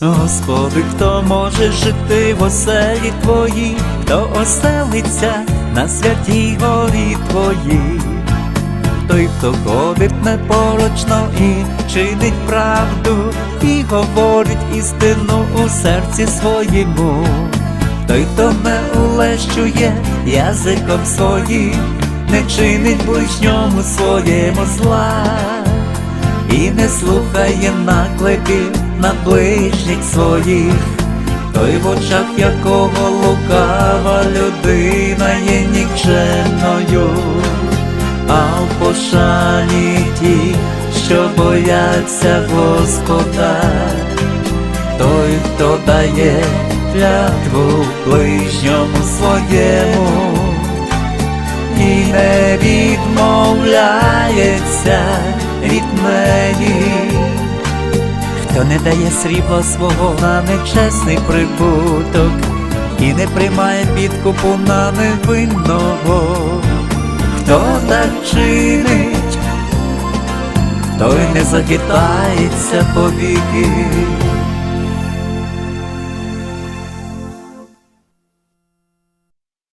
Господи, хто може жити в оселі Твоїй, хто оселиться на святій горі Твоїй, той, хто ходить непорочно і чинить правду, і говорить істину у серці своєму, той, хто не улещує язиком своїм, не чинить ближньому своєму зла. І не слухає наклепів на ближніх своїх, той в очах якого лукава людина є нікчемною, а в пошані ті, що бояться Господа, той, хто дає клятву ближньому своєму. І не відмовляється від неї, хто не дає срібла свого на нечесний прибуток і не приймає підкупу на невинного, хто так чинить, той не загитається повіки.